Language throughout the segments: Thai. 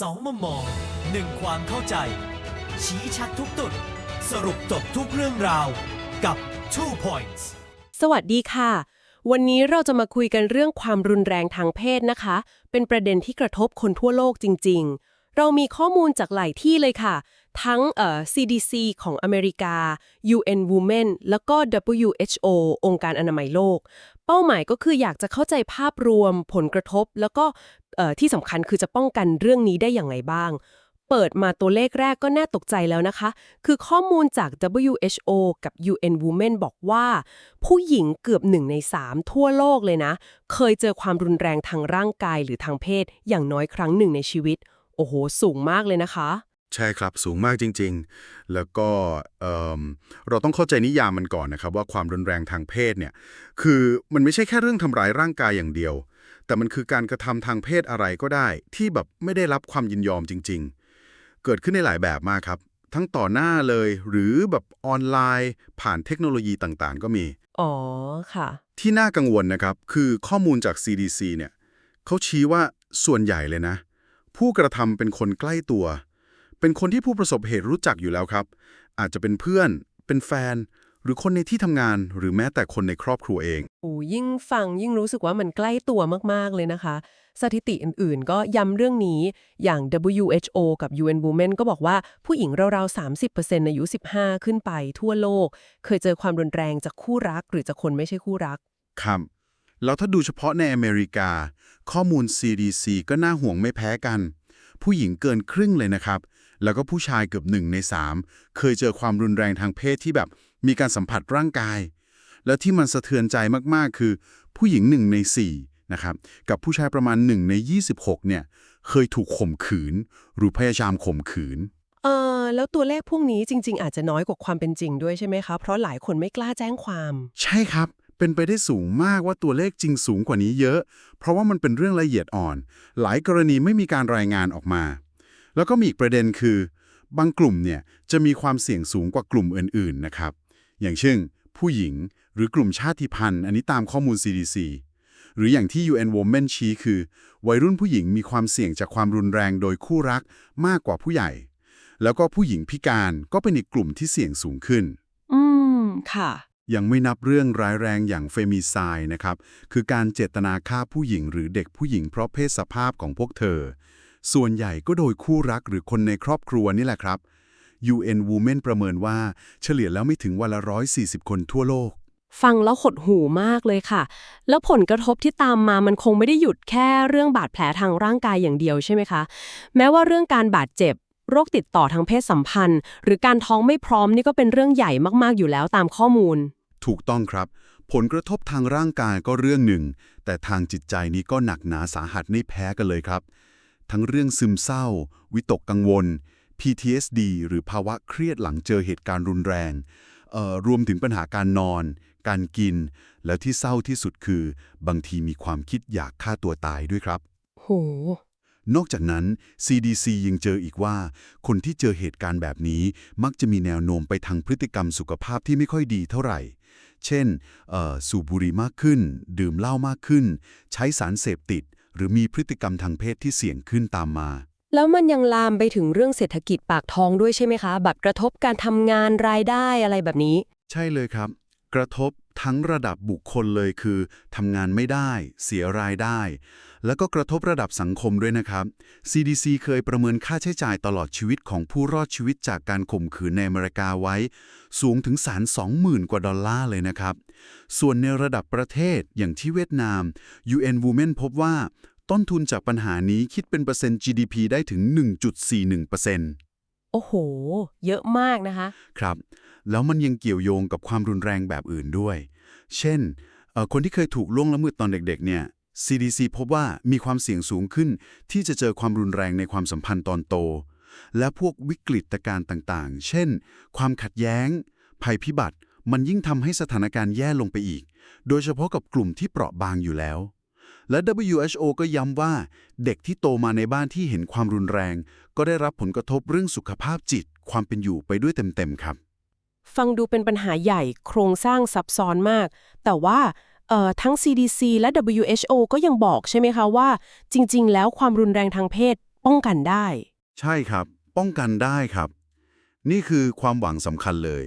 สองมุมมองหนึ่งความเข้าใจ ชี้ชัดทุกตุด สรุปจบทุกเรื่องราว กับ Two Points สวัสดีค่ะ วันนี้เราจะมาคุยกันเรื่องความรุนแรงทางเพศนะคะ เป็นประเด็นที่กระทบคนทั่วโลกจริง ๆ เรามีข้อมูลจากหลายที่เลยค่ะ ทั้งเอ่อ CDC ของอเมริกา UN Women แล้วก็ WHO องค์การอนามัยโลก เป้าหมายก็คืออยากจะเข้าใจภาพรวมผลกระทบ แล้วก็ที่สำคัญคือจะป้องกันเรื่องนี้ได้อย่างไรบ้าง เปิดมาตัวเลขแรกก็น่าตกใจแล้วนะคะ คือข้อมูลจาก WHO กับ UN Women บอกว่า ผู้หญิงเกือบหนึ่งในสามทั่วโลกเลยนะ เคยเจอความรุนแรงทางร่างกายหรือทางเพศ อย่างน้อยครั้งหนึ่งในชีวิต โอ้โห สูงมากเลยนะคะ ใช่ครับสูงมากจริง ๆ แล้วก็เอิ่มเราต้องเข้าใจนิยามมันก่อนนะครับ ว่าความรุนแรงทางเพศเนี่ยคือมันไม่ใช่แค่เรื่องทำร้ายร่างกายอย่างเดียว แต่มันคือการกระทำทางเพศอะไรก็ได้ ที่แบบไม่ได้รับความยินยอมจริง ๆ เกิดขึ้นในหลายแบบมากครับ ทั้งต่อหน้าเลย หรือแบบออนไลน์ ผ่านเทคโนโลยีต่างๆ ก็มี อ๋อค่ะ ที่น่ากังวลนะครับ คือข้อมูลจาก CDC เนี่ยเขาชี้ว่าส่วนใหญ่เลยนะ ผู้กระทำเป็นคนใกล้ตัว เป็นคนที่ผู้ประสบเหตุรู้จักอยู่แล้วครับ อาจจะเป็นเพื่อน เป็นแฟน หรือคนในที่ทำงาน หรือแม้แต่คนในครอบครัวเอง โอ้ยิ่งฟังยิ่งรู้สึกว่ามันใกล้ตัวมาก ๆ เลยนะคะ สถิติอื่น ๆ ก็ย้ำเรื่องนี้อย่าง WHO กับ UN Women ก็บอกว่าผู้หญิงราวๆ 30%อายุ 15 ขึ้นไปทั่วโลก เคยเจอความรุนแรงจากคู่รัก หรือจากคนไม่ใช่คู่รัก ครับแล้วถ้าดูเฉพาะในอเมริกา ข้อมูล CDC ก็น่าห่วงไม่แพ้กัน ผู้หญิงเกินครึ่งเลยนะครับ แล้วก็ผู้ชายเกือบหนึ่งในสามเคยเจอความรุนแรงทางเพศที่แบบมีการสัมผัสร่างกาย แล้วที่มันสะเทือนใจมากๆ คือ ผู้หญิงหนึ่งในสี่นะครับกับผู้ชายประมาณหนึ่งใน 26เนี่ยเคยถูกข่มขืน หรือพยายามข่มขืนเออแล้วตัวเลขพวกนี้จริง ๆ อาจจะน้อยกว่าความเป็นจริงด้วยใช่ไหมคะเพราะหลายคนไม่กล้าแจ้งความ ใช่ครับ เป็นไปได้สูงมากว่าตัวเลขจริงสูงกว่านี้เยอะ เพราะว่ามันเป็นเรื่องละเอียดอ่อน หลายกรณีไม่มีการรายงานออกมา แล้วก็มีอีกประเด็นคือ บางกลุ่มเนี่ยจะมีความเสี่ยงสูงกว่ากลุ่มอื่นๆนะครับ อย่างเช่น ผู้หญิงหรือกลุ่มชาติพันธุ์ อันนี้ตามข้อมูล CDC หรืออย่างที่ UN Women ชี้คือ วัยรุ่นผู้หญิงมีความเสี่ยงจากความรุนแรงโดยคู่รักมากกว่าผู้ใหญ่ แล้วก็ผู้หญิงพิการก็เป็นอีกกลุ่มที่เสี่ยงสูงขึ้น อืม ค่ะ ยังไม่นับเรื่องร้ายแรงอย่างเฟมิไซด์นะครับ คือการเจตนาฆ่าผู้หญิงหรือเด็กผู้หญิงเพราะเพศสภาพของพวกเธอ ส่วนใหญ่ก็โดยคู่รักหรือคนในครอบครัวนี่แหละครับ UN Women ประเมินว่าเฉลี่ยแล้วไม่ถึงวันละ 140 คนทั่วโลก ฟังแล้วหดหูมากเลยค่ะ แล้วผลกระทบที่ตามมามันคงไม่ได้หยุดแค่เรื่องบาดแผลทางร่างกายอย่างเดียวใช่ไหมคะ แม้ว่าเรื่องการบาดเจ็บโรคติดต่อทางเพศสัมพันธ์ หรือการท้องไม่พร้อมนี่ก็เป็นเรื่องใหญ่มาก ๆ อยู่แล้วตามข้อมูล ถูกต้องครับ ผลกระทบทางร่างกายก็เรื่องหนึ่ง แต่ทางจิตใจนี้ก็หนักหนาสาหัสไม่แพ้กันเลยครับ ทั้งเรื่องซึมเศร้า วิตกกังวล PTSD หรือภาวะเครียดหลังเจอเหตุการณ์รุนแรงเอ่อรวมถึงปัญหาการนอน การกิน แล้วที่เศร้าที่สุดคือ บางทีมีความคิดอยากฆ่าตัวตายด้วยครับโหนอกจากนั้น CDC ยังเจออีกว่า คนที่เจอเหตุการณ์แบบนี้มักจะมีแนวโน้มไปทางพฤติกรรมสุขภาพที่ไม่ค่อยดีเท่าไหร่ เช่นเอ่อสูบบุหรี่มากขึ้น ดื่มเหล้ามากขึ้น ใช้สารเสพติด หรือมีพฤติกรรมทางเพศที่เสี่ยงขึ้นตามมา แล้วมันยังลามไปถึงเรื่องเศรษฐกิจปากท้องด้วยใช่ไหมคะแบบกระทบการทำงานรายได้อะไรแบบนี้ ใช่เลยครับ กระทบทั้งระดับบุคคลเลยคือทำงานไม่ได้ เสียรายได้ แล้วก็กระทบระดับสังคมด้วยนะครับ CDC เคยประเมินค่าใช้จ่ายตลอดชีวิตของผู้รอดชีวิตจากการข่มขืนในอเมริกาไว้ สูงถึงแสนสองหมื่นกว่าดอลลาร์เลยนะครับ ส่วนในระดับประเทศอย่างที่เวียดนาม UN Women พบว่า ต้นทุนจากปัญหานี้คิดเป็นเปอร์เซ็นต์ GDP ได้ถึง 1.41% โอ้โห เยอะมากนะคะ ครับ แล้วมันยังเกี่ยวโยงกับความรุนแรงแบบอื่นด้วย เช่น คนที่เคยถูกล่วงละเมิดตอนเด็กๆ เนี่ย CDC พบว่ามีความเสี่ยงสูงขึ้น ที่จะเจอความรุนแรงในความสัมพันธ์ตอนโต และพวกวิกฤตการณ์ต่างๆ เช่น ความขัดแย้ง ภัยพิบัติ มันยิ่งทำให้สถานการณ์แย่ลงไปอีก โดยเฉพาะกับกลุ่มที่เปราะบางอยู่แล้ว และ WHO ก็ย้ำว่า เด็กที่โตมาในบ้านที่เห็นความรุนแรง ก็ได้รับผลกระทบเรื่องสุขภาพจิต ความเป็นอยู่ไปด้วยเต็มๆครับ ฟังดูเป็นปัญหาใหญ่โครงสร้างซับซ้อนมาก แต่ว่าเอ่อทั้ง CDC และ WHO ก็ยังบอกใช่ไหมคะว่า จริง ๆ แล้วความรุนแรงทางเพศป้องกันได้ ใช่ครับ ป้องกันได้ครับ นี่คือความหวังสำคัญเลย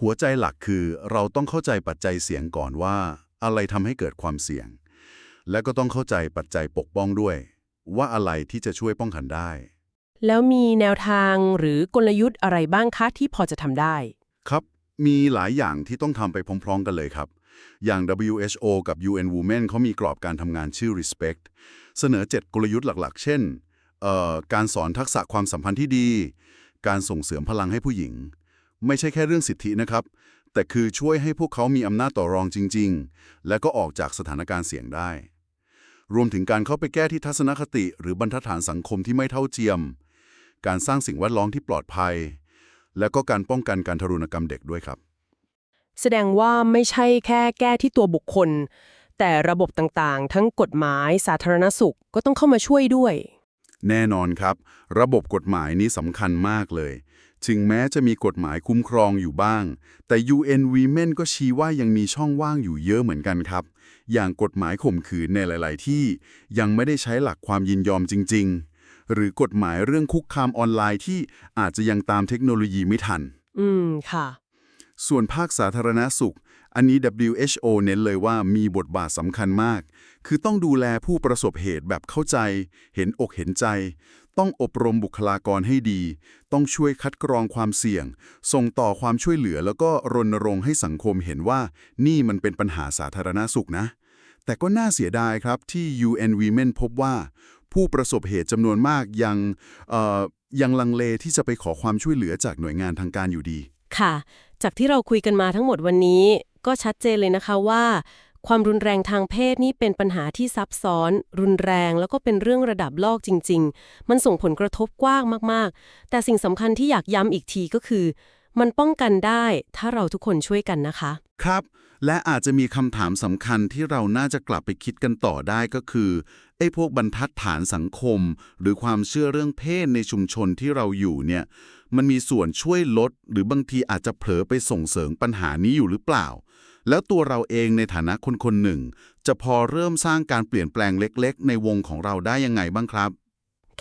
หัวใจหลักคือเราต้องเข้าใจปัจจัยเสี่ยงก่อนว่า อะไรทำให้เกิดความเสี่ยง และก็ต้องเข้าใจปัจจัยปกป้องด้วย ว่าอะไรที่จะช่วยป้องกันได้ แล้วมีแนวทางหรือกลยุทธ์อะไรบ้างคะที่พอจะทำได้ ครับมีหลายอย่างที่ต้องทำไปพร้อมๆกันเลยครับ อย่าง WHO กับ UN Women เขามีกรอบการทำงานชื่อ Respect เสนอ 7 กลยุทธ์หลักๆ เช่นเอ่อการสอนทักษะความสัมพันธ์ที่ดี การส่งเสริมพลังให้ผู้หญิง ไม่ใช่แค่เรื่องสิทธินะครับ แต่คือช่วยให้พวกเขามีอำนาจต่อรองจริง ๆ และก็ออกจากสถานการณ์เสี่ยงได้ รวมถึงการเข้าไปแก้ที่ทัศนคติ หรือบรรทัดฐานสังคมที่ไม่เท่าเทียม การสร้างสิ่งแวดล้อมที่ปลอดภัย และก็การป้องกันการทารุณกรรมเด็กด้วยครับ แสดงว่าไม่ใช่แค่แก้ที่ตัวบุคคล แต่ระบบต่างๆ ทั้งกฎหมายสาธารณสุขก็ต้องเข้ามาช่วยด้วย แน่นอนครับ ระบบกฎหมายนี้สำคัญมากเลย ถึงแม้จะมีกฎหมายคุ้มครองอยู่บ้าง แต่ UN Women ก็ชี้ว่ายังมีช่องว่างอยู่เยอะเหมือนกันครับ อย่างกฎหมายข่มขืนในหลาย ๆ ที่ยังไม่ได้ใช้หลักความยินยอมจริง ๆ หรือกฎหมายเรื่องคุกคามออนไลน์ที่อาจจะยังตามเทคโนโลยีไม่ทัน อืม ค่ะ ส่วนภาคสาธารณสุข อันนี้ WHO เน้นเลยว่ามีบทบาทสำคัญมาก คือต้องดูแลผู้ประสบเหตุแบบเข้าใจ เห็นอกเห็นใจ ต้องอบรมบุคลากรให้ดี ต้องช่วยคัดกรองความเสี่ยง ส่งต่อความช่วยเหลือแล้วก็รณรงค์ให้สังคมเห็นว่า นี่มันเป็นปัญหาสาธารณสุขนะ แต่ก็น่าเสียดายครับที่ UN Women พบว่า ผู้ประสบเหตุจำนวนมากยังเอ่อยังลังเลที่จะไปขอความช่วยเหลือจากหน่วยงานทางการอยู่ดี ค่ะ จากที่เราคุยกันมาทั้งหมดวันนี้ ก็ชัดเจนเลยนะคะว่า ความรุนแรงทางเพศนี่เป็นปัญหาที่ซับซ้อน รุนแรงแล้วก็เป็นเรื่องระดับโลกจริง ๆ มันส่งผลกระทบกว้างมากๆ แต่สิ่งสำคัญที่อยากย้ำอีกทีก็คือ มันป้องกันได้ถ้าเราทุกคนช่วยกันนะคะ ครับ และอาจจะมีคำถามสำคัญที่เราน่าจะกลับไปคิดกันต่อได้ก็คือไอ้พวกบรรทัดฐานสังคม หรือความเชื่อเรื่องเพศในชุมชนที่เราอยู่เนี่ยมันมีส่วนช่วยลด หรือบางทีอาจจะเผลอไปส่งเสริมปัญหานี้อยู่หรือเปล่า แล้วตัวเราเองในฐานะคนคนหนึ่ง จะพอเริ่มสร้างการเปลี่ยนแปลงเล็ก ๆ ในวงของเราได้ยังไงบ้างครับ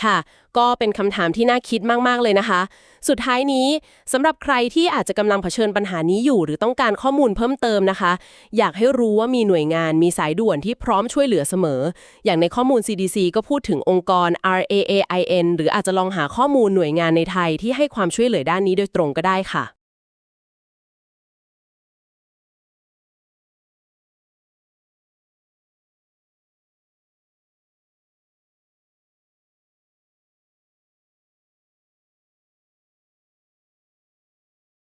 ค่ะ ก็เป็นคำถามที่น่าคิดมาก ๆ เลยนะคะ สุดท้ายนี้สำหรับใครที่อาจจะกำลังเผชิญปัญหานี้อยู่ หรือต้องการข้อมูลเพิ่มเติมนะคะ อยากให้รู้ว่ามีหน่วยงานมีสายด่วนที่พร้อมช่วยเหลือเสมอ อย่างในข้อมูล CDC ก็พูดถึงองค์กร RAAIN หรืออาจจะลองหาข้อมูลหน่วยงานในไทยที่ให้ความช่วยเหลือด้านนี้โดยตรงก็ได้ค่ะ